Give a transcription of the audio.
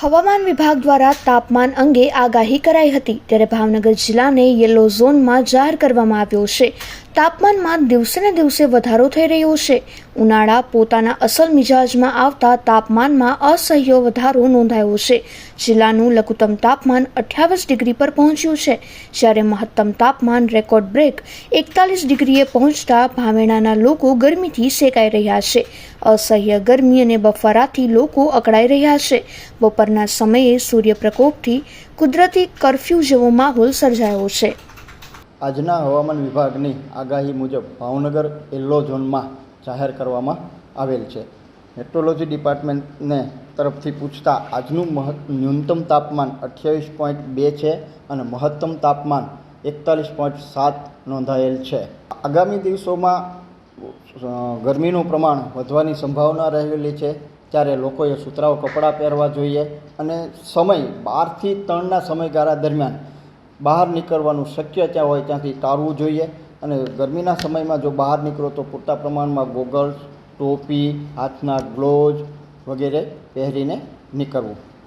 હવામાન વિભાગ દ્વારા તાપમાન અંગે આગાહી કરાઈ હતી, ત્યારે ભાવનગર જિલ્લાને યલો ઝોનમાં જાહેર કરવામાં આવ્યો છે. તાપમાનમાં દિવસે ને દિવસે વધારો થઈ રહ્યો છે. ઉનાળા પોતાના અસલ મિજાજમાં આવતા તાપમાનમાં અસહ્ય વધારો નોંધાયો છે. જિલ્લાનું લઘુત્તમ તાપમાન અઠ્યાવીસ ડિગ્રી પર પહોંચ્યું છે. જ્યારે મહત્તમ તાપમાન રેકોર્ડ બ્રેક એકતાલીસ ડિગ્રીએ પહોંચતા ભાવેણાના લોકો ગરમીથી સેકાઈ રહ્યા છે. અસહ્ય ગરમી અને બફારાથી લોકો અકળાઈ રહ્યા છે. બપોરના સમયે સૂર્યપ્રકોપથી કુદરતી કરફ્યુ જેવો માહોલ સર્જાયો છે. આજના હવામાન વિભાગની આગાહી મુજબ ભાવનગર યલો ઝોનમાં જાહેર કરવામાં આવેલ છે. મેટ્રોલોજી ડિપાર્ટમેન્ટને તરફથી પૂછતા આજનું મહ ન્યૂનતમ તાપમાન અઠ્યાવીસ પોઈન્ટ બે છે અને મહત્તમ તાપમાન એકતાલીસ પોઈન્ટ સાત નોંધાયેલ છે. આગામી દિવસોમાં ગરમીનું પ્રમાણ વધવાની સંભાવના રહેલી છે, ત્યારે લોકોએ સુતરાઉ કપડાં પહેરવા જોઈએ અને સમય બારથી ત્રણના સમયગાળા દરમિયાન બહાર નીકળવાનું શક્ય ત્યાં હોય ત્યાંથી ટાળવું જોઈએ. અને ગરમીના સમયમાં જો બહાર નીકળો તો પૂરતા પ્રમાણમાં ગોગલ્સ, ટોપી, હાથના ગ્લોવ્ઝ વગેરે પહેરીને નીકળવું.